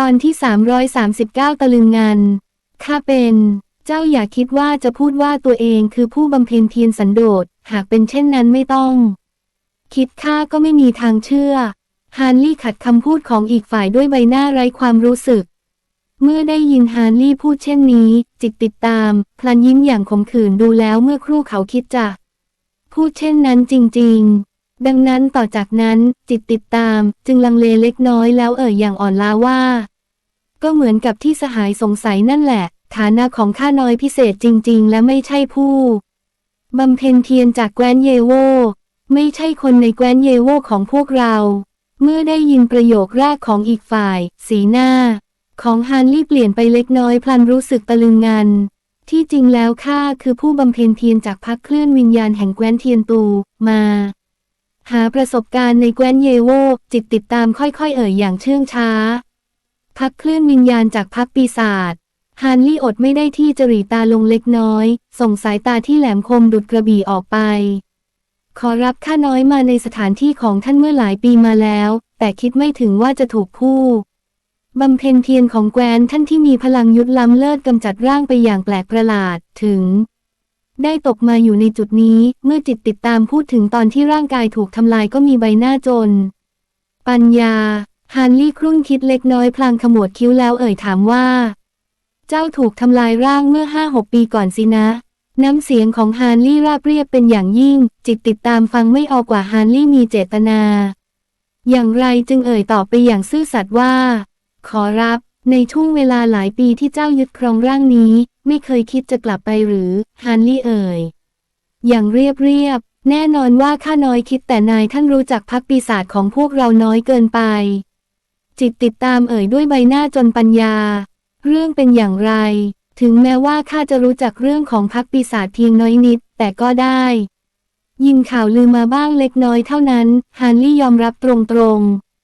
ตอนที่ 339 ตะลึงงานข้าเป็น เจ้าอย่าคิดว่าจะพูดว่าตัวเองคือผู้บำเพ็ญเพียรสันโดษ หากเป็นเช่นนั้นไม่ต้อง คิดข้าก็ไม่มีทางเชื่อ ฮานลี่ขัดคำพูดของอีกฝ่ายด้วยใบหน้าไร้ความรู้สึก เมื่อได้ยินฮานลี่พูดเช่นนี้ จิตติดตาม พลันยิ้มอย่างขมขื่นดูแล้วเมื่อครู่เขาคิดจะพูดเช่นนั้นจริง ๆ ดังนั้นต่อจากนั้นจิตติดตามจึงลังเลเล็กน้อยแล้วเอ่ยอย่างอ่อนล้าว่า ก็เหมือนกับที่สหายสงสัยนั่นแหละ ฐานะของข้าน้อยพิเศษจริง ๆ และไม่ใช่ผู้บำเพ็ญเทียนจากแคว้นเยโว ไม่ใช่คนในแคว้นเยโวของพวกเรา เมื่อได้ยินประโยคแรกของอีกฝ่าย สีหน้า ของฮานลี่เปลี่ยนไปเล็กน้อยพลันรู้สึกตะลึงงัน ที่จริงแล้วข้าคือผู้บำเพ็ญเพียรจากพักเคลื่อนวิญญาณแห่งแคว้นเทียนตูมา หาประสบการณ์ในแคว้นเยโวจิตติดตามค่อยๆ เอ่ยอย่างเชื่องช้า พักเคลื่อนวิญญาณจากพักปีศาจฮานลี่อดไม่ได้ที่จะหรีตาลงเล็กน้อย ส่งสายตาที่แหลมคมดุดกระบี่ออกไป ขอรับข้าน้อยมาในสถานที่ของท่านเมื่อหลายปีมาแล้ว แต่คิดไม่ถึงว่าจะถูกผู้บำเพ็ญเพียรของแกวนท่านที่มีพลังยุทธล้ำเลิศกำจัดร่างไปอย่างแปลกประหลาดถึง ได้ตกมาอยู่ในจุดนี้เมื่อจิตติดตามพูดถึงตอนที่ร่างกายถูกทำลายก็มีใบหน้าจน ปัญญา ฮานลี่ครุ่นคิดเล็กน้อยพลางขมวดคิ้วแล้วเอ่ยถามว่า เจ้าถูกทำลายร่างเมื่อห้าหกปีก่อนสินะ น้ำเสียงของฮานลี่ราบเรียบเป็นอย่างยิ่ง จิตติดตามฟังไม่ออกกว่าฮานลี่มีเจตนา อย่างไรจึงเอ่ยตอบไปอย่างซื่อสัตย์ว่า ขอรับ ในช่วงเวลาหลายปีที่เจ้ายึดครองร่างนี้ ไม่เคยคิดจะกลับไปหรือฮานลี่เอ่ย อย่างเรียบเรียบ แน่นอนว่าข้าน้อยคิดแต่นายท่านรู้จักพักปีศาจของพวกเราน้อยเกินไป จิตติดตามเอ่ยด้วยใบหน้าจนปัญญา เรื่องเป็นอย่างไร ถึงแม้ว่าข้าจะรู้จักเรื่องของพักปีศาจเพียงน้อยนิด แต่ก็ได้ ยินข่าวลือมาบ้างเล็กน้อยเท่านั้น ฮานลี่ยอมรับตรง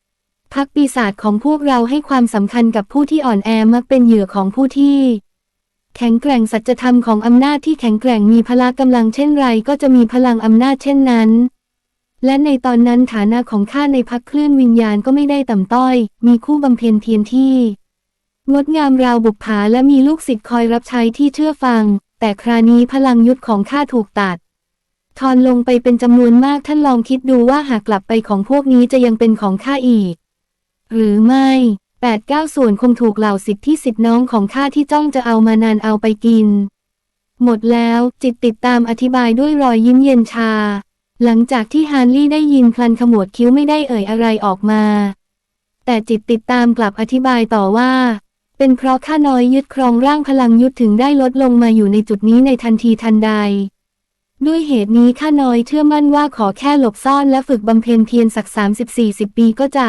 ๆพักปีศาจของพวกเราให้ความสำคัญกับผู้ที่อ่อนแอมักเป็นเหยื่อของผู้ที่แข็งแกร่งสัจธรรมของอำนาจที่แข็งแกร่งมีพละกำลังเช่นไรก็จะมีพลังอำนาจเช่นนั้น และในตอนนั้นฐานะของข้าในพักคลื่นวิญญาณก็ไม่ได้ต่ำต้อย มีคู่บำเพ็ญเพียรที่ งดงามราวบุปผาและมีลูกศิษย์คอยรับใช้ที่เชื่อฟัง แต่คราวนี้พลังยุทธของข้าถูกตัด ทอนลงไปเป็นจำนวนมากท่านลองคิดดูว่าหากกลับไปของพวกนี้จะยังเป็นของข้าอีก หรือไม่แปดเก้าส่วนคงถูกเหล่าสิทธิที่สิทธิน้องของข้าที่จ้องจะเอามานานเอาไปกิน หมดแล้วจิตติดตามอธิบายด้วยรอยยิ้มเย็นชา หลังจากที่ฮานลี่ได้ยินพลันขมวดคิ้วไม่ได้เอ่ยอะไรออกมา แต่จิตติดตามกลับอธิบายต่อว่า เป็นเพราะข้าน้อยยึดครองร่างพลังยุทธถึงได้ลดลงมาอยู่ในจุดนี้ในทันทีทันใด ด้วยเหตุนี้ข้าน้อยเชื่อมั่นว่าขอแค่หลบซ่อนและฝึกบำเพ็ญเพียรสักสามสิบสี่สิบปีก็จะ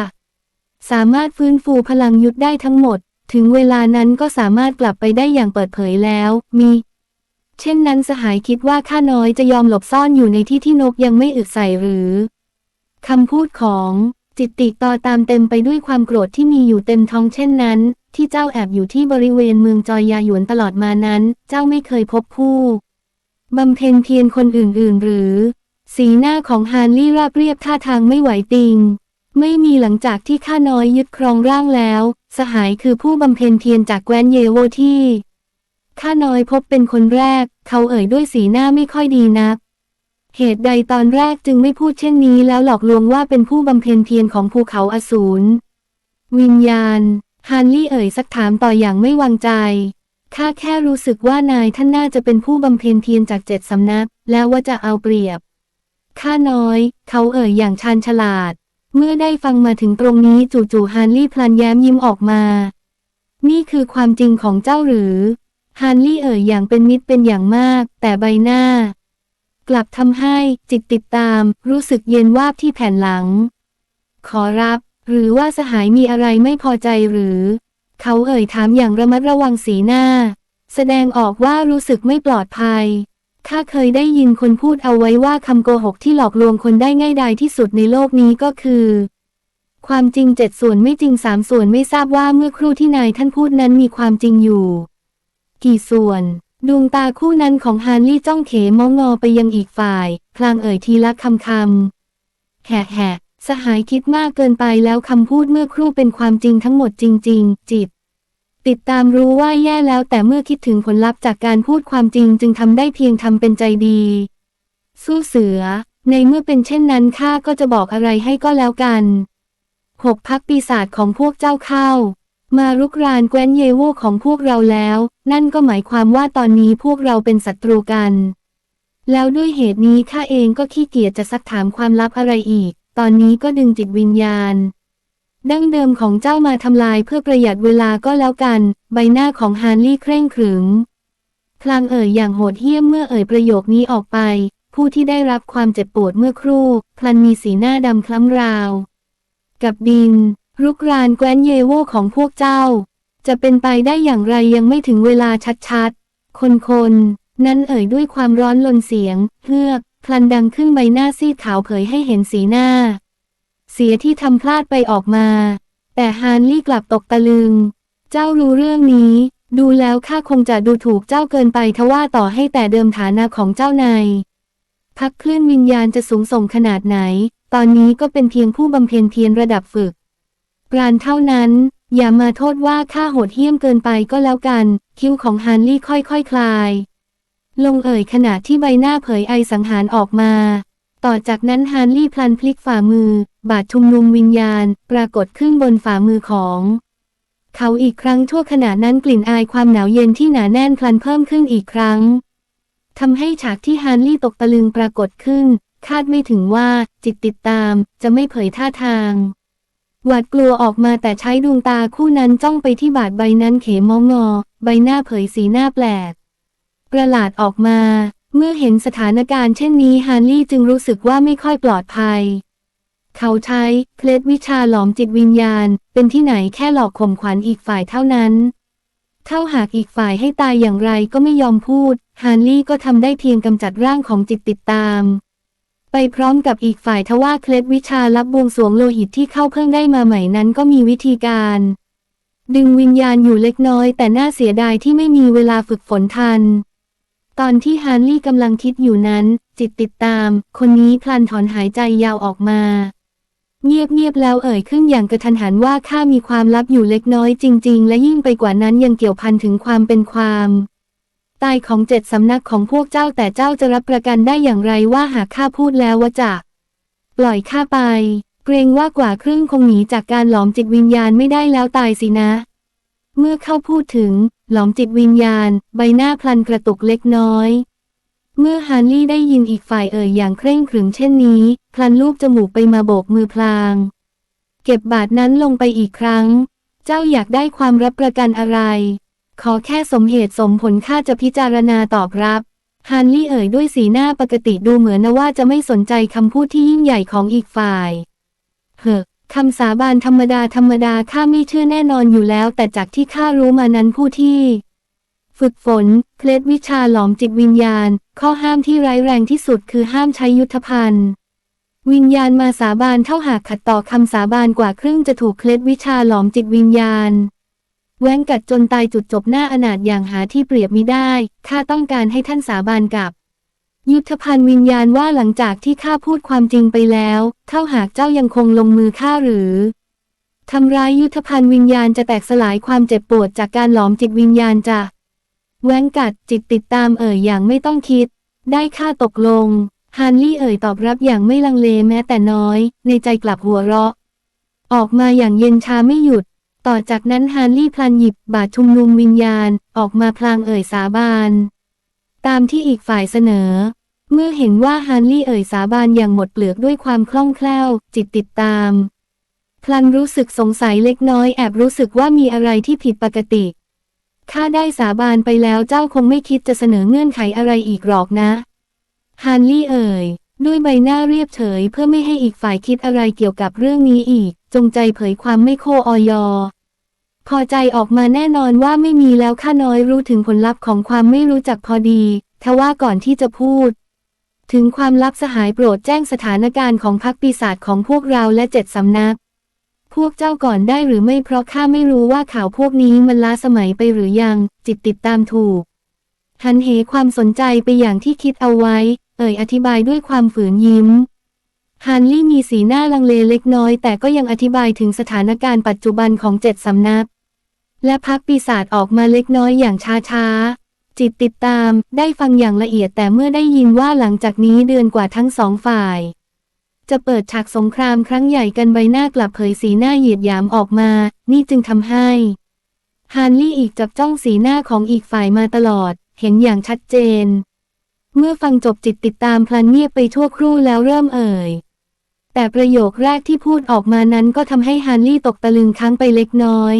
สามารถฟื้นฟูพลังยุทธได้ทั้งหมด ถึงเวลานั้นก็สามารถกลับไปได้อย่างเปิดเผยแล้ว มี เช่นนั้นสหายคิดว่าข้าน้อยจะยอมหลบซ่อนอยู่ในที่ที่นกยังไม่อึดใส่หรือคำพูดของจิตติต่อตามเต็มไปด้วยความโกรธที่มีอยู่เต็มท้องเช่นนั้น ที่เจ้าแอบอยู่ที่บริเวณเมืองจอยยาหยวนตลอดมานั้น เจ้าไม่เคยพบผู้บำเพ็ญเพียรคนอื่นๆ หรือ สีหน้าของฮานลี่ราบเรียบท่าทางไม่ไหวติง ไม่มีหลังจากที่ข้าน้อยยึดครองร่างแล้ว สหายคือผู้บำเพ็ญเพียรจากแคว้นเยโวที่ ข้าน้อยพบเป็นคนแรก เขาเอ่ยด้วยสีหน้าไม่ค่อยดีนัก เหตุใดตอนแรกจึงไม่พูดเช่นนี้แล้วหลอกลวงว่าเป็นผู้บำเพ็ญเพียรของภูเขาอสูร วิญญาณ ฮานลี่เอ่ยสักถามต่ออย่างไม่วางใจ ข้าแค่รู้สึกว่านายท่านน่าจะเป็นผู้บำเพ็ญเพียรจากเจ็ดสำนัก แล้วว่าจะเอาเปรียบ ข้าน้อย เขาเอ่ยอย่างชาญฉลาด เมื่อได้ฟังมาถึงตรงนี้จู่ๆฮานลี่พลันแย้มยิ้มออกมา นี่คือความจริงของเจ้าหรือ ฮานลี่เอ่ยอย่างเป็นมิตรเป็นอย่างมาก แต่ใบหน้า กลับทำให้จิตติดตาม รู้สึกเย็นวาบที่แผ่นหลัง ขอรับ หรือว่าสหายมีอะไรไม่พอใจหรือ เขาเอ่ยถามอย่างระมัดระวังสีหน้า แสดงออกว่ารู้สึกไม่ปลอดภัยข้าเคยได้ยินคนพูดเอาไว้ว่าคำโกหกที่หลอกลวงคนได้ง่ายดายที่สุดในโลกนี้ก็คือ ความจริงเจ็ดส่วนไม่จริงสามส่วนไม่ทราบว่าเมื่อครู่ที่นายท่านพูดนั้นมีความจริงอยู่ กี่ส่วน ดวงตาคู่นั้นของฮานลี่จ้องเขมองงอไปยังอีกฝ่าย พลางเอ่ยทีละคำคำแหะแหะสหายคิดมากเกินไปแล้วคำพูดเมื่อครู่เป็นความจริงทั้งหมดจริง ๆ จิต ติดตามรู้ว่าแย่แล้วแต่เมื่อคิดถึงผลลัพธ์จากการพูดความจริงจึงทำได้เพียงทำเป็นใจดี สู้เสือ ในเมื่อเป็นเช่นนั้นข้าก็จะบอกอะไรให้ก็แล้วกันหกพักปีศาจของพวกเจ้าเข้า มารุกรานแกวนเยโวของพวกเราแล้ว นั่นก็หมายความว่าตอนนี้พวกเราเป็นศัตรูกัน แล้วด้วยเหตุนี้ข้าเองก็ขี้เกียจจะซักถามความลับอะไรอีก ตอนนี้ก็ดึงจิตวิญญาณ ดั้งเดิมของเจ้ามาทำลายเพื่อประหยัดเวลาก็แล้วกัน ใบหน้าของฮานลี่เคร่งขรึม พลางเอ่ยอย่างโหดเหี้ยมเมื่อเอ่ยประโยคนี้ออกไป ผู้ที่ได้รับความเจ็บปวดเมื่อครู่ พลันมีสีหน้าดำคล้ำราว กับดิน รุกรานแกว้นเยโวของพวกเจ้า จะเป็นไปได้อย่างไรยังไม่ถึงเวลาชัดๆ คนคนนั้นเอ่ยด้วยความร้อนลนเสียงเฮือกพลันดังขึ้นใบหน้าซีดขาวเผยให้เห็นสีหน้า เสียที่ทำพลาดไปออกมา แต่ฮานลี่กลับตกตะลึง เจ้ารู้เรื่องนี้ ดูแล้วข้าคงจะดูถูกเจ้าเกินไปทว่าต่อให้แต่เดิมฐานะของเจ้านายพักคลื่นวิญญาณจะสูงส่งขนาดไหน ตอนนี้ก็เป็นเพียงผู้บำเพ็ญเพียรระดับฝึก ปราณเท่านั้น อย่ามาโทษว่าข้าโหดเหี้ยมเกินไปก็แล้วกัน คิ้วของฮานลี่ค่อยๆคคลาย ลงเอ่ยขณะที่ใบหน้าเผยไอสังหารออกมา ต่อจากนั้นฮานลี่พลันพลิกฝ่ามือ บาดชุมนุมวิญญาณ ปรากฏขึ้นบนฝ่ามือของ เขาอีกครั้งชั่วขณะนั้นกลิ่นอายความหนาวเย็นที่หนาแน่นพลันเพิ่มขึ้นอีกครั้งทำให้ฉากที่ฮานลี่ตกตะลึงปรากฏขึ้น คาดไม่ถึงว่าจิตติดตามจะไม่เผยท่าทาง หวาดกลัวออกมาแต่ใช้ดวงตาคู่นั้นจ้องไปที่บาดใบนั้นเขมองอ ใบหน้าเผยสีหน้าแปลก ประหลาดออกมา เมื่อเห็นสถานการณ์เช่นนี้ฮานลี่จึงรู้สึกว่าไม่ค่อยปลอดภัย เขาใช้เคล็ดวิชาหลอมจิตวิญญาณ เป็นที่ไหนแค่หลอกข่มขวัญอีกฝ่ายเท่านั้นเท่าหากอีกฝ่ายให้ตายอย่างไรก็ไม่ยอมพูด ฮานลี่ก็ทำได้เพียงกำจัดร่างของจิตติดตาม ไปพร้อมกับอีกฝ่ายทว่าเคล็ดวิชารับบวงสรวงโลหิตที่เข้าเพิ่งได้มาใหม่นั้นก็มีวิธีการ ดึงวิญญาณอยู่เล็กน้อย แต่น่าเสียดายที่ไม่มีเวลาฝึกฝนทัน ตอนที่ฮานลี่กำลังคิดอยู่นั้น จิตติดตาม คนนี้พลันถอนหายใจยาวออกมา เงียบๆแล้วเอ่ยขึ้นอย่างกระทันหันว่าข้ามีความลับอยู่เล็กน้อยจริง ๆ และยิ่งไปกว่านั้นยังเกี่ยวพันถึงความเป็นความ ตายของเจ็ดสำนักของพวกเจ้าแต่เจ้าจะรับประกันได้อย่างไรว่าหากข้าพูดแล้วว่าจะปล่อยข้าไป เกรงว่ากว่าครึ่งคงหนีจากการหลอมจิตวิญญาณไม่ได้แล้วตายสินะ เมื่อเข้าพูดถึง หลอมจิตวิญญาณ ใบหน้าพลันกระตุกเล็กน้อย เมื่อฮานลี่ได้ยินอีกฝ่ายเอ่ยอย่างเคร่งขรึมเช่นนี้ พลันลูบจมูกไปมาโบกมือพลาง เก็บบาทนั้นลงไปอีกครั้ง เจ้าอยากได้ความรับประกันอะไร ขอแค่สมเหตุสมผลข้าจะพิจารณาตอบรับฮานลี่เอ่ยด้วยสีหน้าปกติดูเหมือนนะว่าจะไม่สนใจคำพูดที่ยิ่งใหญ่ของอีกฝ่าย เฮ้อคำสาบานธรรมดาธรรมดาข้าไม่เชื่อแน่นอนอยู่แล้ว แต่จากที่ข้ารู้มานั้นผู้ที่ ฝึกฝน เคล็ดวิชาหลอมจิตวิญญาณ ข้อห้ามที่ร้ายแรงที่สุดคือห้ามใช้ยุทธภัณฑ์ วิญญาณมาสาบานเท่าหากขัดต่อคำสาบานกว่าครึ่งจะถูกเคล็ดวิชาหลอมจิตวิญญาณ แว้งกัดจนตายจุดจบหน้าอนาถอย่างหาที่เปรียบมิได้ ข้าต้องการให้ท่านสาบานกับ ยุทธภัณฑ์วิญญาณว่าหลังจากที่ข้าพูดความจริงไปแล้ว เท่าหากเจ้ายังคงลงมือฆ่าหรือทำร้ายยุทธภัณฑ์วิญญาณจะแตกสลายความเจ็บปวดจากการหลอมจิตวิญญาณจะแว้งกัดจิตติดตามเอ่ยอย่างไม่ต้องคิด ได้ค่าตกลง ฮานลี่เอ่ยตอบรับอย่างไม่ลังเลแม้แต่น้อย ในใจกลับหัวเราะ ออกมาอย่างเย็นชาไม่หยุด ต่อจากนั้นฮานลี่พลันหยิบบาทชุมนุมวิญญาณออกมาพลางเอ่ยสาบาน ตามที่อีกฝ่ายเสนอ เมื่อเห็นว่าฮานลี่เอ่ยสาบานอย่างหมดเปลือกด้วยความคล่องแคล่ว จิตติดตาม พลันรู้สึกสงสัยเล็กน้อยแอบรู้สึกว่ามีอะไรที่ผิดปกติข้าได้สาบานไปแล้วเจ้าคงไม่คิดจะเสนอเงื่อนไขอะไรอีกหรอกนะ ฮานลี่เอ่ย ด้วยใบหน้าเรียบเฉยเพื่อไม่ให้อีกฝ่ายคิดอะไรเกี่ยวกับเรื่องนี้อีก จงใจเผยความไม่โคออยอ พอใจออกมาแน่นอนว่าไม่มีแล้วข้าน้อยรู้ถึงผลลัพธ์ของความไม่รู้จักพอดี ทว่าก่อนที่จะพูด ถึงความลับสหายโปรดแจ้งสถานการณ์ของพรรคปีศาจของพวกเราและเจ็ดสำนัก พวกเจ้าก่อนได้หรือไม่เพราะข้าไม่รู้ว่าข่าวพวกนี้มันล้าสมัยไปหรือยัง จิตติดตามถูกหันเหความสนใจไปอย่างที่คิดเอาไว้ เอ่ยอธิบายด้วยความฝืนยิ้ม ฮานลี่มีสีหน้าลังเลเล็กน้อย แต่ก็ยังอธิบายถึงสถานการณ์ปัจจุบันของเจ็ดสำนัก และพักปีศาจออกมาเล็กน้อยอย่างช้าๆ จิตติดตามได้ฟังอย่างละเอียดแต่เมื่อได้ยินว่าหลังจากนี้เดือนกว่าทั้งสองฝ่าย จะเปิดฉากสงครามครั้งใหญ่กันใบหน้ากลับเผยสีหน้าเหยียดหยามออกมา นี่จึงทำให้ฮานลี่อีกจับจ้องสีหน้าของอีกฝ่ายมาตลอด เห็นอย่างชัดเจน เมื่อฟังจบจิตติดตามพลันเงียบไปชั่วครู่แล้วเริ่มเอ่ย แต่ประโยคแรกที่พูดออกมานั้นก็ทำให้ฮานลี่ตกตะลึงค้างไปเล็กน้อย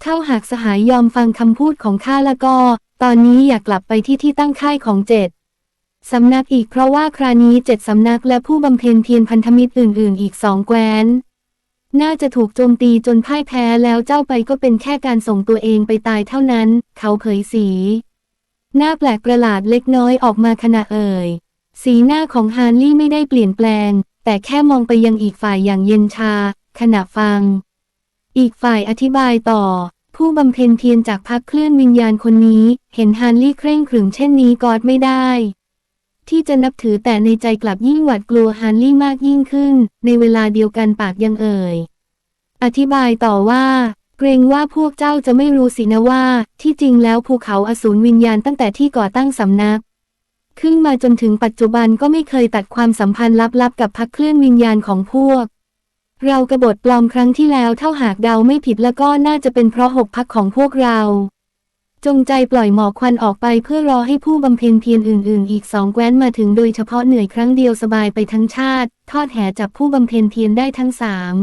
เท่าหากสหายยอมฟังคำพูดของข้าแล้วก็ ตอนนี้อยากกลับไปที่ที่ตั้งค่ายของเจ็ดสำนักอีกเพราะว่าครานี้เจ็ดสำนักและผู้บำเพ็ญเพียรพันธมิตรอื่น ๆ อีกสองแคว้น น่าจะถูกโจมตีจนพ่ายแพ้แล้วเจ้าไปก็เป็นแค่การส่งตัวเองไปตายเท่านั้น เขาเผยสี หน้าแปลกประหลาดเล็กน้อยออกมาขณะเอ่ย สีหน้าของฮานลี่ไม่ได้เปลี่ยนแปลง แต่แค่มองไปยังอีกฝ่ายอย่างเย็นชา ขณะฟัง อีกฝ่ายอธิบายต่อ ผู้บำเพ็ญเพียรจากพักเคลื่อนวิญญาณคนนี้ เห็นฮานลี่เคร่งขรึมเช่นนี้กอดไม่ได้ ที่จะนับถือแต่ในใจกลับยิ่งหวาดกลัวฮานลี่มากยิ่งขึ้น ในเวลาเดียวกันปากยังเอ่ย อธิบายต่อว่า เกรงว่าพวกเจ้าจะไม่รู้สินะว่า ที่จริงแล้วภูเขาอสูรวิญญาณตั้งแต่ที่ก่อตั้งสำนัก ขึ้นมาจนถึงปัจจุบันก็ไม่เคยตัดความสัมพันธ์ลับๆกับพักเคลื่อนวิญญาณของพวก เรากระบฏปลอมครั้งที่แล้วเท่าหากเดาไม่ผิดแล้วก็น่าจะเป็นเพราะหกพักของพวกเรา จงใจปล่อยหมอกควันออกไปเพื่อรอให้ผู้บำเพ็ญเพียรอื่น ๆ อีกสองแว้นมาถึงโดยเฉพาะเหนื่อยครั้งเดียวสบายไปทั้งชาติ ทอดแหจับผู้บำเพ็ญเพียรได้ทั้งสาม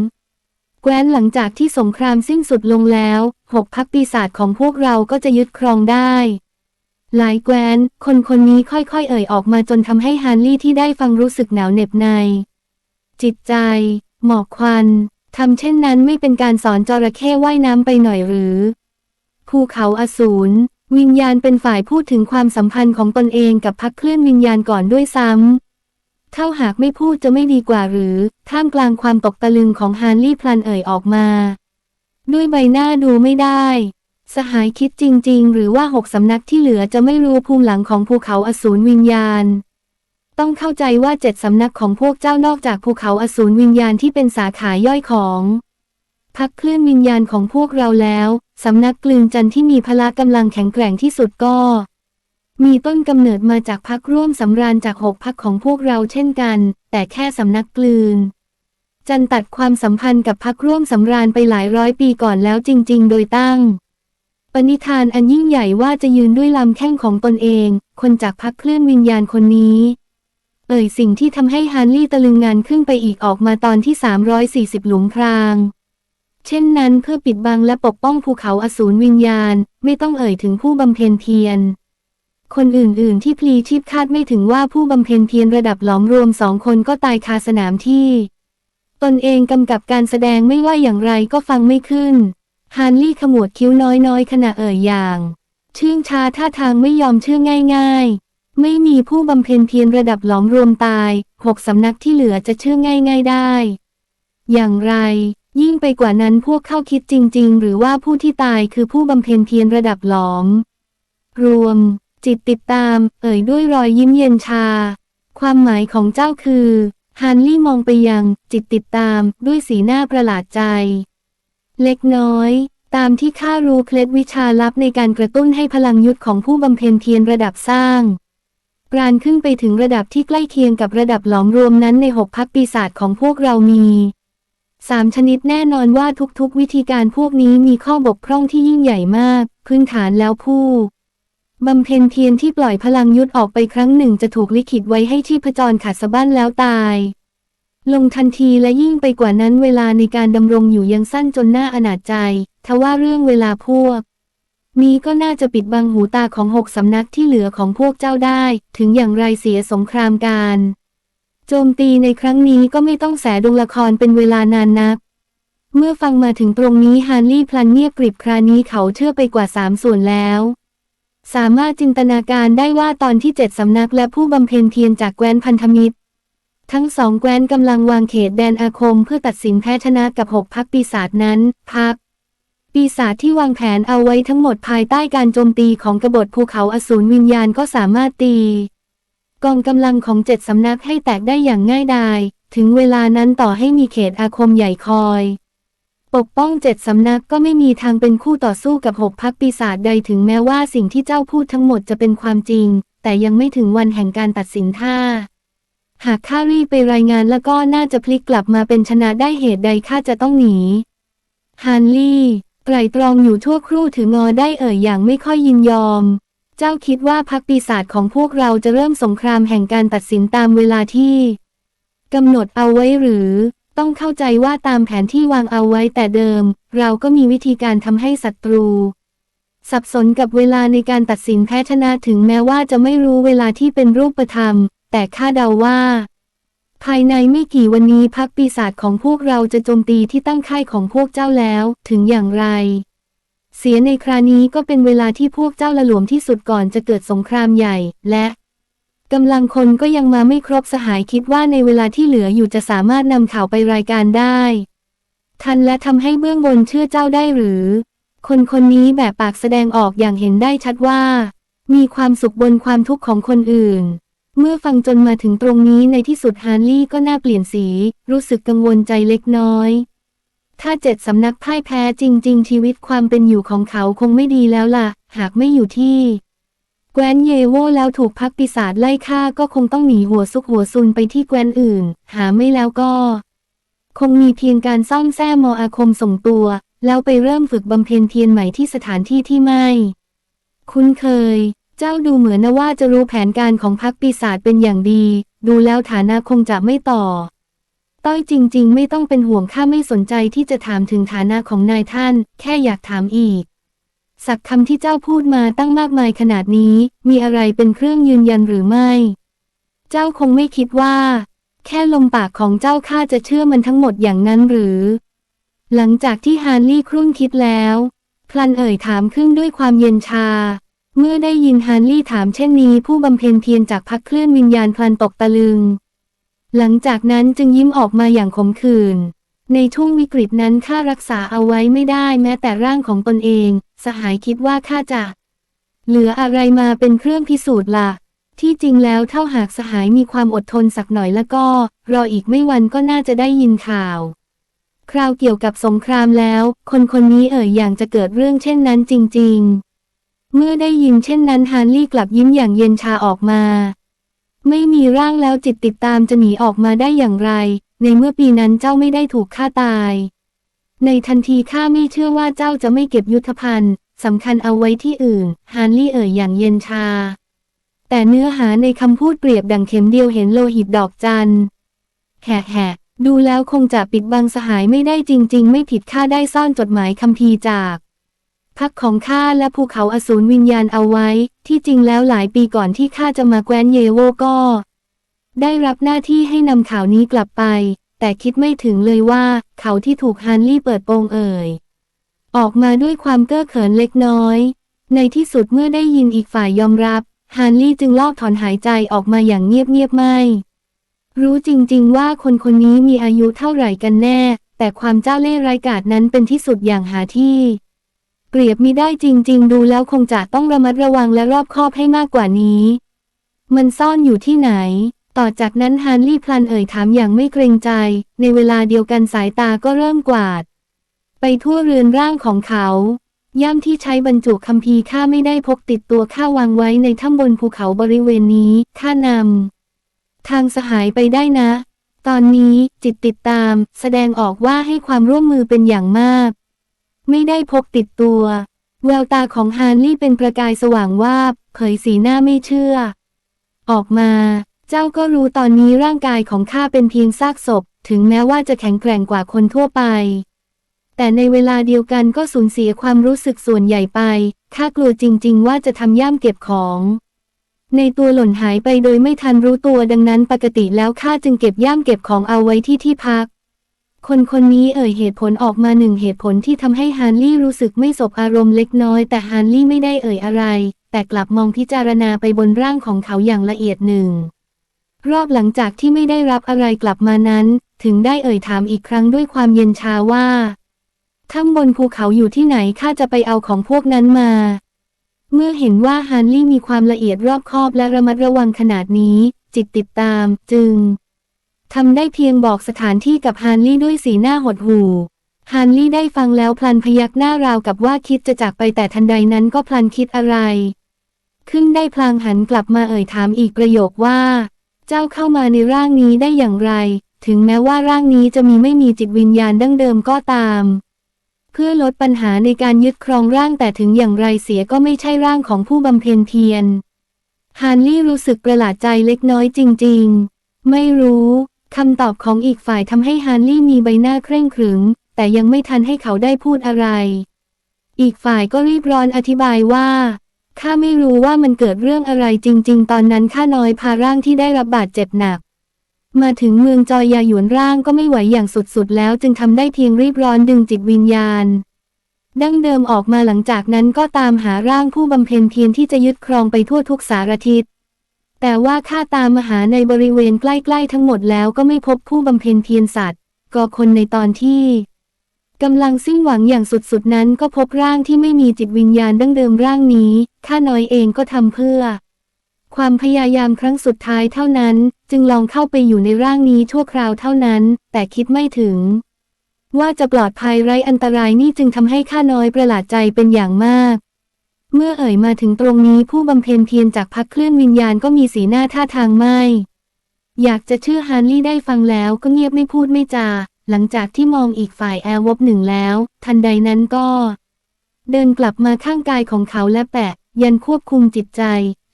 แคว้นหลังจากที่สงครามสิ้นสุดลงแล้วหกพักปีศาจของพวกเราก็จะยึดครองได้ หลายแคว้น คนคนนี้ค่อยๆ เอ่ยออกมาจนทำให้ฮานลี่ที่ได้ฟังรู้สึกหนาวเหน็บใน จิตใจ หมอกควันทำเช่นนั้นไม่เป็นการสอนจระเข้ว่ายน้ำไปหน่อยหรือ ภูเขาอสูรวิญญาณเป็นฝ่ายพูดถึงความสัมพันธ์ของตนเองกับพักเคลื่อนวิญญาณก่อนด้วยซ้ำ เท่าหากไม่พูดจะไม่ดีกว่าหรือ ท่ามกลางความตกตะลึงของฮานลี่พลันเอ่ยออกมา ด้วยใบหน้าดูไม่ได้ สหายคิดจริง ๆ หรือว่าหกสำนักที่เหลือจะไม่รู้ภูมิหลังของภูเขาอสูรวิญญาณ ต้องเข้าใจว่าเจ็ดสำนักของพวกเจ้านอกจากภูเขาอสูรวิญญาณที่เป็นสาขาย่อยของพักเคลื่อนวิญญาณของพวกเราแล้ว สำนักกลืนจันที่มีพละกำลังแข็งแกร่งที่สุดก็ มีต้นกำเนิดมาจากพักร่วมสำราญจากหกพักของพวกเราเช่นกัน แต่แค่สำนักกลืน จันตัดความสัมพันธ์กับพักร่วมสำราญไปหลายร้อยปีก่อนแล้วจริง ๆ โดยตั้ง ปณิธานอันยิ่งใหญ่ว่าจะยืนด้วยลำแข้งของตนเอง คนจากพักเคลื่อนวิญญาณคนนี้ เอ่ยสิ่งที่ทำให้ฮานลี่ตะลึงงานขึ้นไปอีกออกมาตอนที่ 340 หลุมพรางเช่นนั้นเพื่อปิดบังและปกป้องภูเขาอสูรวิญญาณ ไม่ต้องเอ่ยถึงผู้บำเพ็ญเพียร คนอื่นๆ ที่พลีชีพคาดไม่ถึงว่าผู้บำเพ็ญเพียรระดับหลอมรวมสองคนก็ตายคาสนามที่ ตนเองกำกับการแสดงไม่ว่าอย่างไรก็ฟังไม่ขึ้น ฮานลี่ขมวดคิ้วน้อยๆ ขณะเอ่ยอย่าง ชื่งชาท่าทางไม่ยอมเชื่อง่าย ๆ ไม่มีผู้บำเพ็ญเพียรระดับหลอมรวมตายหกสำนักที่เหลือจะเชื่อง่าย ๆได้ อย่างไร ยิ่งไปกว่านั้นพวกเข้าคิดจริง ๆ หรือว่าผู้ที่ตายคือผู้บำเพ็ญเพียรระดับหลอม รวม จิตติดตาม เอ่ยด้วยรอยยิ้มเย็นชา ความหมายของเจ้าคือฮานลี่มองไปยังจิตติดตามด้วยสีหน้าประหลาดใจ เล็กน้อย ตามที่ข้ารู้เคล็ดวิชาลับในการกระตุ้นให้พลังยุทธของผู้บำเพ็ญเพียรระดับสร้าง ปราณขึ้นไปถึงระดับที่ใกล้เคียงกับระดับหลอมรวมนั้นในหกพักปีศาจของพวกเรามีสามชนิดแน่นอนว่าทุกๆ วิธีการพวกนี้มีข้อบกพร่องที่ยิ่งใหญ่มาก พื้นฐานแล้วผู้ บำเพ็ญเพียรที่ปล่อยพลังยุทธออกไปครั้งหนึ่งจะถูกลิขิตไว้ให้ชีพจรขาดสะบั้นแล้วตาย ลงทันทีและยิ่งไปกว่านั้นเวลาในการดำรงอยู่ยังสั้นจนน่าอนาจใจ ทว่าเรื่องเวลาพวก นี้ก็น่าจะปิดบังหูตาของหกสำนักที่เหลือของพวกเจ้าได้ ถึงอย่างไรเสียสงครามการ โจมตีในครั้งนี้ก็ไม่ต้องแสดงละครเป็นเวลานานนัก เมื่อฟังมาถึงตรงนี้ฮานลี่พลันเงียบกริบครานี้เขาเชื่อไปกว่าสามส่วนแล้ว สามารถจินตนาการได้ว่าตอนที่เจ็ดสำนักและผู้บำเพ็ญเพียรจากแคว้นพันธมิตร ทั้งสองแคว้นกำลังวางเขตแดนอาคมเพื่อตัดสินแพ้ชนะกับหกพักปีศาจนั้น พัก ปีศาจที่วางแผนเอาไว้ทั้งหมดภายใต้การโจมตีของกบฏภูเขาอสูรวิญญาณก็สามารถตี กองกำลังของเจ็ดสำนักให้แตกได้อย่างง่ายดาย ถึงเวลานั้นต่อให้มีเขตอาคมใหญ่คอย ปกป้องเจ็ดสำนักก็ไม่มีทางเป็นคู่ต่อสู้กับหกพักปีศาจใดถึงแม้ว่าสิ่งที่เจ้าพูดทั้งหมดจะเป็นความจริง แต่ยังไม่ถึงวันแห่งการตัดสินท่า หากข้ารีบไปรายงานแล้วก็น่าจะพลิกกลับมาเป็นชนะได้เหตุใดข้าจะต้องหนีฮานลี่ไตรตรองอยู่ทั่วครู่ถืองอได้เอ่ยอย่างไม่ค่อยยินยอม เจ้าคิดว่าพักปีศาจของพวกเราจะเริ่มสงครามแห่งการตัดสินตามเวลาที่กำหนดเอาไว้หรือ ต้องเข้าใจว่าตามแผนที่วางเอาไว้แต่เดิม เราก็มีวิธีการทำให้ศัตรู สับสนกับเวลาในการตัดสินแพ้ชนะถึงแม้ว่าจะไม่รู้เวลาที่เป็นรูปธรรม แต่ข้าเดาว่า ภายในไม่กี่วันนี้พักปีศาจของพวกเราจะโจมตีที่ตั้งค่ายของพวกเจ้าแล้ว ถึงอย่างไร เสียในครานี้ก็เป็นเวลาที่พวกเจ้าละหลวมที่สุดก่อนจะเกิดสงครามใหญ่ และ กำลังคนก็ยังมาไม่ครบสหายคิดว่าในเวลาที่เหลืออยู่จะสามารถนำข่าวไปรายการได้ ทันและทำให้เบื้องบนเชื่อเจ้าได้หรือ คนคนนี้แบบปากแสดงออกอย่างเห็นได้ชัดว่า มีความสุขบนความทุกข์ของคนอื่น เมื่อฟังจนมาถึงตรงนี้ในที่สุดฮาร์ลี่ก็น่าเปลี่ยนสี รู้สึกกังวลใจเล็กน้อย ถ้าเจ็ดสำนักพ่ายแพ้จริง ๆ ชีวิตความเป็นอยู่ของเขาคงไม่ดีแล้วล่ะ หากไม่อยู่ที่ แกวนเยโวแล้วถูกพักปีศาจไล่ฆ่าก็คงต้องหนีหัวซุกหัวซุนไปที่แกวนอื่น หาไม่แล้วก็ คงมีเพียงการซ่อมแซมมออาคมส่งตัว แล้วไปเริ่มฝึกบำเพ็ญเพียรใหม่ที่สถานที่ที่ไม่ คุ้นเคย เจ้าดูเหมือนนะว่าจะรู้แผนการของพักปีศาจเป็นอย่างดี ดูแล้วฐานะคงจะไม่ต่อ ต้อยจริง ๆ ไม่ต้องเป็นห่วงข้าไม่สนใจที่จะถามถึงฐานะของนายท่าน แค่อยากถามอีก สักคำที่เจ้าพูดมาตั้งมากมายขนาดนี้ มีอะไรเป็นเครื่องยืนยันหรือไม่ เจ้าคงไม่คิดว่า แค่ลมปากของเจ้าข้าจะเชื่อมันทั้งหมดอย่างนั้นหรือ หลังจากที่ฮาร์ลี่ครุ่นคิดแล้ว พลันเอ่ยถามครึ่งด้วยความเย็นชา เมื่อได้ยินฮาร์ลี่ถามเช่นนี้ ผู้บำเพ็ญเพียรจากพักเคลื่อนวิญญาณพลันตกตะลึง หลังจากนั้นจึงยิ้มออกมาอย่างขมขื่นในช่วงวิกฤตนั้นข้ารักษาเอาไว้ไม่ได้แม้แต่ร่างของตนเอง สหายคิดว่าข้าจะ เหลืออะไรมาเป็นเครื่องพิสูจน์ล่ะ ที่จริงแล้วเท่าหากสหายมีความอดทนสักหน่อยแล้วก็ รออีกไม่วันก็น่าจะได้ยินข่าว คราวเกี่ยวกับสงครามแล้ว คนคนนี้เอ่ยอย่างจะเกิดเรื่องเช่นนั้นจริง ๆ เมื่อได้ยินเช่นนั้นฮาร์ลี่กลับยิ้มอย่างเย็นชาออกมา ไม่มีร่างแล้วจิตติดตามจะหนีออกมาได้อย่างไร ในเมื่อปีนั้นเจ้าไม่ได้ถูกฆ่าตาย ในทันทีข้าไม่เชื่อว่าเจ้าจะไม่เก็บยุทธภัณฑ์สำคัญเอาไว้ที่อื่น ฮาร์ลี่เอ่ยอย่างเย็นชา แต่เนื้อหาในคำพูดเปรียบดังเข็มเดียวเห็นโลหิตดอกจันแห่แห่ดูแล้วคงจะปิดบังสหายไม่ได้จริง ๆ ไม่ผิดข้าได้ซ่อนจดหมายคัมภีจาก พักของข้าและภูเขาอสูรวิญญาณเอาไว้ ที่จริงแล้วหลายปีก่อนที่ข้าจะมาแคว้นเยโวก็ ได้รับหน้าที่ให้นำข่าวนี้กลับไป แต่คิดไม่ถึงเลยว่า เขาที่ถูกฮันลี่เปิดโปงเอ่ย ออกมาด้วยความเก้อเขินเล็กน้อย ในที่สุดเมื่อได้ยินอีกฝ่ายยอมรับฮานลี่จึงลอกถอนหายใจออกมาอย่างเงียบๆไม่ รู้จริงๆว่าคนคนนี้มีอายุเท่าไหร่กันแน่ แต่ความเจ้าเล่ห์ไร้กาจนั้นเป็นที่สุดอย่างหาที่เปรียบมิได้จริง ๆ ดูแล้วคงจะต้องระมัดระวังและรอบคอบให้มากกว่านี้ มันซ่อนอยู่ที่ไหน ต่อจากนั้นฮานลี่พลันเอ่ยถามอย่างไม่เกรงใจ ในเวลาเดียวกันสายตาก็เริ่มกวาด ไปทั่วเรือนร่างของเขา ย่ามที่ใช้บรรจุคัมภีร์ข้าไม่ได้พกติดตัวข้าวางไว้ในถ้ำบนภูเขาบริเวณนี้ข้านำทางสหายไปได้นะ ตอนนี้จิตติดตาม แสดงออกว่าให้ความร่วมมือเป็นอย่างมาก ไม่ได้พกติดตัว แววตาของฮานลี่เป็นประกายสว่างวาบเผยสีหน้าไม่เชื่อ ออกมา เจ้าก็รู้ตอนนี้ร่างกายของข้าเป็นเพียงซากศพ ถึงแม้ว่าจะแข็งแกร่งกว่าคนทั่วไป แต่ในเวลาเดียวกันก็สูญเสียความรู้สึกส่วนใหญ่ไป ข้ากลัวจริง ๆ ว่าจะทำย่ามเก็บของ ในตัวหล่นหายไปโดยไม่ทันรู้ตัวดังนั้นปกติแล้วข้าจึงเก็บย่ามเก็บของเอาไว้ที่ที่พัก คนคนนี้เอ่ยเหตุผลออกมาหนึ่งเหตุผลที่ทำให้ฮานลี่รู้สึกไม่สบอารมณ์เล็กน้อย แต่ฮานลี่ไม่ได้เอ่ยอะไร แต่กลับมองพิจารณาไปบนร่างของเขาอย่างละเอียดหนึ่ง รอบหลังจากที่ไม่ได้รับอะไรกลับมานั้น ถึงได้เอ่ยถามอีกครั้งด้วยความเย็นชาว่าข้างบนภูเขาอยู่ที่ไหนข้าจะไปเอาของพวกนั้นมา เมื่อเห็นว่าฮันลี่มีความละเอียดรอบคอบและระมัดระวังขนาดนี้ จิตติดตามจึงทำได้เพียงบอกสถานที่กับฮานลี่ด้วยสีหน้าหดหู่ฮานลี่ได้ฟังแล้วพลันพยักหน้าราวกับว่าคิดจะจากไปแต่ทันใดนั้นก็พลันคิดอะไร ขึ้นได้พลางหันกลับมาเอ่ยถามอีกประโยคว่า เจ้าเข้ามาในร่างนี้ได้อย่างไร ถึงแม้ว่าร่างนี้จะมีไม่มีจิตวิญญาณดั้งเดิมก็ตาม เพื่อลดปัญหาในการยึดครองร่างแต่ถึงอย่างไรเสียก็ไม่ใช่ร่างของผู้บำเพ็ญเพียรฮานลี่รู้สึกประหลาดใจเล็กน้อยจริง ๆ ไม่รู้คำตอบของอีกฝ่ายทำให้ฮานลี่มีใบหน้าเคร่งขรึมแต่ยังไม่ทันให้เขาได้พูดอะไร อีกฝ่ายก็รีบร้อนอธิบายว่า ข้าไม่รู้ว่ามันเกิดเรื่องอะไรจริง ๆ ตอนนั้นข้าน้อยพาร่างที่ได้รับบาดเจ็บหนัก มาถึงเมืองจอยยาหยวนร่างก็ไม่ไหวอย่างสุดๆ แล้วจึงทำได้เพียงรีบร้อนดึงจิตวิญญาณ ดั้งเดิมออกมาหลังจากนั้นก็ตามหาร่างผู้บำเพ็ญเพียรที่จะยึดครองไปทั่วทุกสารทิศแต่ว่าข้าตามมาหาในบริเวณใกล้ ๆ ทั้งหมดแล้วก็ไม่พบผู้บำเพ็ญเพียรสัตว์ก็คนในตอนที่ กำลังสิ้นหวังอย่างสุดๆนั้นก็พบร่างที่ไม่มีจิตวิญญาณดั้งเดิมร่างนี้ ข้าน้อยเองก็ทำเพื่อ ความพยายามครั้งสุดท้ายเท่านั้น จึงลองเข้าไปอยู่ในร่างนี้ชั่วคราวเท่านั้น แต่คิดไม่ถึง ว่าจะปลอดภัยไร้อันตรายนี่จึงทำให้ข้าน้อยประหลาดใจเป็นอย่างมาก เมื่อเอ่ยมาถึงตรงนี้ผู้บำเพ็ญเพียรจากพักเคลื่อนวิญญาณก็มีสีหน้าท่าทางไม่ อยากจะเชื่อฮานลี่ได้ฟังแล้วก็เงียบไม่พูดไม่จา หลังจากที่มองอีกฝ่ายแอร์วบหนึ่งแล้ว ทันใดนั้นก็ เดินกลับมาข้างกายของเขาและแปะ ยันควบคุมจิตใจ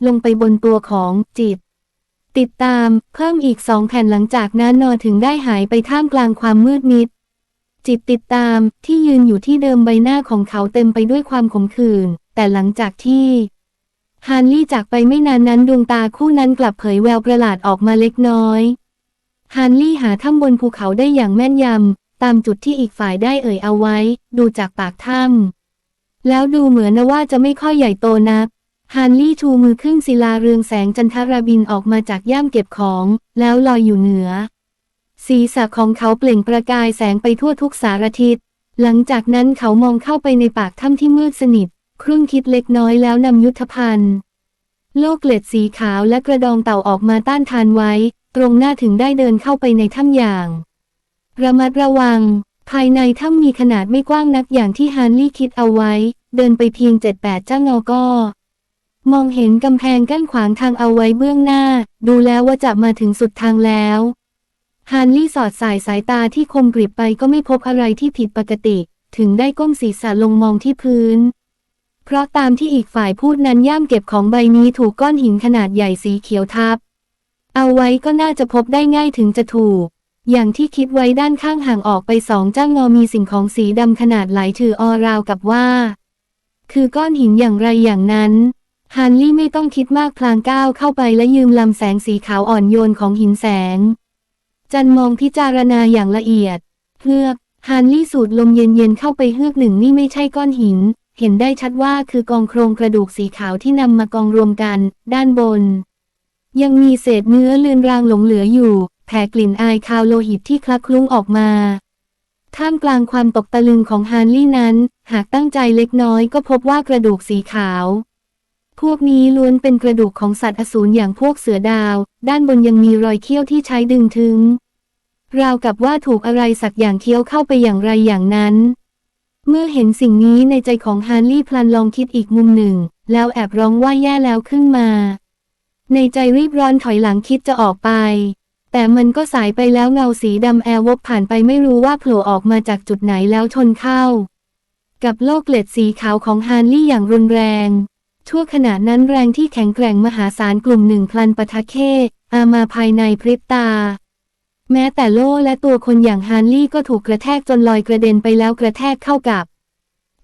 ลงไปบนตัวของจิต ติดตามเพิ่มอีกสองแผ่นหลังจากนั้นนอถึงได้หายไปท่ามกลางความมืดมิด จิตติดตามที่ยืนอยู่ที่เดิมใบหน้าของเขาเต็มไปด้วยความขมขื่นแต่หลังจากที่ฮานลี่จากไปไม่นานนั้นดวงตาคู่นั้นกลับเผยแววประหลาดออกมาเล็กน้อย ฮานลี่หาถ้ำบนภูเขาได้อย่างแม่นยำ ตามจุดที่อีกฝ่ายได้เอ่ยเอาไว้ ดูจากปากถ้ำแล้วดูเหมือนว่าจะไม่ค่อยใหญ่โตนักฮานลี่ชูมือครึ่งศิลาเรืองแสงจันทราบินออกมาจากย่ามเก็บของ แล้วลอยอยู่เหนือ ศีรษะของเขาเปล่งประกายแสงไปทั่วทุกสารทิศ หลังจากนั้นเขามองเข้าไปในปากถ้ำที่มืดสนิท ครุ่นคิดเล็กน้อยแล้วนำยุทธภัณฑ์ โลกเกล็ดสีขาวและกระดองเต่าออกมาต้านทานไว้ ตรงหน้าถึงได้เดินเข้าไปในถ้ำอย่าง ระมัดระวัง ภายในถ้ำมีขนาดไม่กว้างนักอย่างที่ฮานลี่คิดเอาไว้ เดินไปเพียงเจ็ดแปดจ้างเงาก็ มองเห็นกำแพงกั้นขวางทางเอาไว้เบื้องหน้า ดูแล้วว่าจะมาถึงสุดทางแล้วฮานลี่สอดสายสายตาที่คมกริบไปก็ไม่พบอะไรที่ผิดปกติ ถึงได้ก้มศีรษะลงมองที่พื้น เพราะตามที่อีกฝ่ายพูดนั้นย่ามเก็บของใบนี้ถูกก้อนหินขนาดใหญ่สีเขียวทับ เอาไว้ก็น่าจะพบได้ง่ายถึงจะถูก อย่างที่คิดไว้ด้านข้างห่างออกไปสองจ้างงอมีสิ่งของสีดำขนาดหลายถือออราวกับว่า คือก้อนหินอย่างไรอย่างนั้นฮานลี่ไม่ต้องคิดมากพลางก้าวเข้าไปและยืมลำแสงสีขาวอ่อนโยนของหินแสง จันมองพิจารณาอย่างละเอียดเฮือกฮานลี่สูดลมเย็นๆเข้าไปเฮือกหนึ่งนี่ไม่ใช่ก้อนหิน เห็นได้ชัดว่าคือกองโครงกระดูกสีขาวที่นำมากองรวมกัน ด้านบน ยังมีเศษเนื้อเลือนรางหลงเหลืออยู่ แผ่กลิ่นอายคาวโลหิตที่คลักคลุ้งออกมา ท่ามกลางความตกตะลึงของฮานลี่นั้น หากตั้งใจเล็กน้อยก็พบว่ากระดูกสีขาว พวกนี้ล้วนเป็นกระดูกของสัตว์อสูรอย่างพวกเสือดาว ด้านบนยังมีรอยเขี้ยวที่ใช้ดึงถึง ราวกับว่าถูกอะไรสักอย่างเคี้ยวเข้าไปอย่างไรอย่างนั้น เมื่อเห็นสิ่งนี้ในใจของฮานลี่พลันลองคิดอีกมุมหนึ่ง แล้วแอบร้องว่าแย่แล้วขึ้นมา ในใจรีบร้อนถอยหลังคิดจะออกไป แต่มันก็สายไปแล้วเงาสีดำแอร์วบผ่านไปไม่รู้ว่าโผล่ออกมาจากจุดไหนแล้วชนเข้า กับโลกเกล็ดสีขาวของฮานลี่อย่างรุนแรงชั่วขณะนั้นแรงที่แข็งแกร่งมหาศาลกลุ่มหนึ่งพลันปะทะเข้อามาภายในพริบตา แม้แต่โล่และตัวคนอย่างฮานลี่ก็ถูกกระแทกจนลอยกระเด็นไปแล้วกระแทกเข้ากับ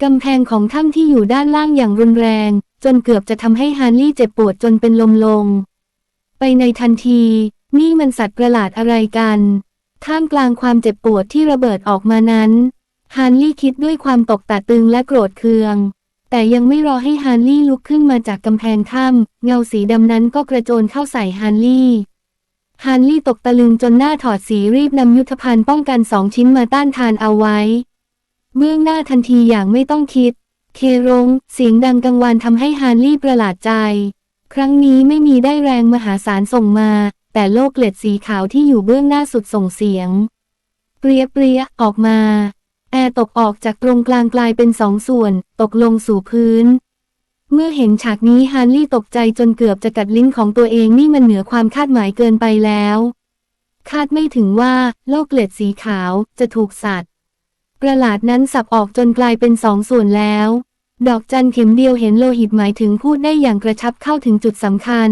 กำแพงของถ้ำที่อยู่ด้านล่างอย่างรุนแรง จนเกือบจะทำให้ฮานลี่เจ็บปวดจนเป็นลมลง ไปในทันที นี่มันสัตว์ประหลาดอะไรกัน ท่ามกลางความเจ็บปวดที่ระเบิดออกมานั้น ฮานลี่คิดด้วยความตกตะตึงและโกรธเคือง แต่ยังไม่รอให้ฮานลี่ลุกขึ้นมาจากกำแพงถ้ำเงาสีดำนั้นก็กระโจนเข้าใส่ฮานลี่ฮานลี่ตกตะลึงจนหน้าถอดสีรีบนำยุทธภัณฑ์ป้องกันสองชิ้นมาต้านทานเอาไว้ เบื้องหน้าทันทีอย่างไม่ต้องคิด เครงเสียงดังกังวานทำให้ฮานลี่ประหลาดใจ ครั้งนี้ไม่มีได้แรงมหาศาลส่งมา แต่โลกเกล็ดสีขาวที่อยู่เบื้องหน้าสุดส่งเสียง เปรียเปรียออกมา แอร์ตกออกจากตรงกลางกลายเป็นสองส่วน ตกลงสู่พื้น เมื่อเห็นฉากนี้ฮันลี่ตกใจจนเกือบจะกัดลิ้นของตัวเองนี่มันเหนือความคาดหมายเกินไปแล้ว คาดไม่ถึงว่าโลกเกล็ดสีขาวจะถูกสัตว์ กระหลาดนั้นสับออกจนกลายเป็นสองส่วนแล้ว ดอกจันเข็มเดียวเห็นโลหิตหมายถึงพูดได้อย่างกระชับเข้าถึงจุดสำคัญ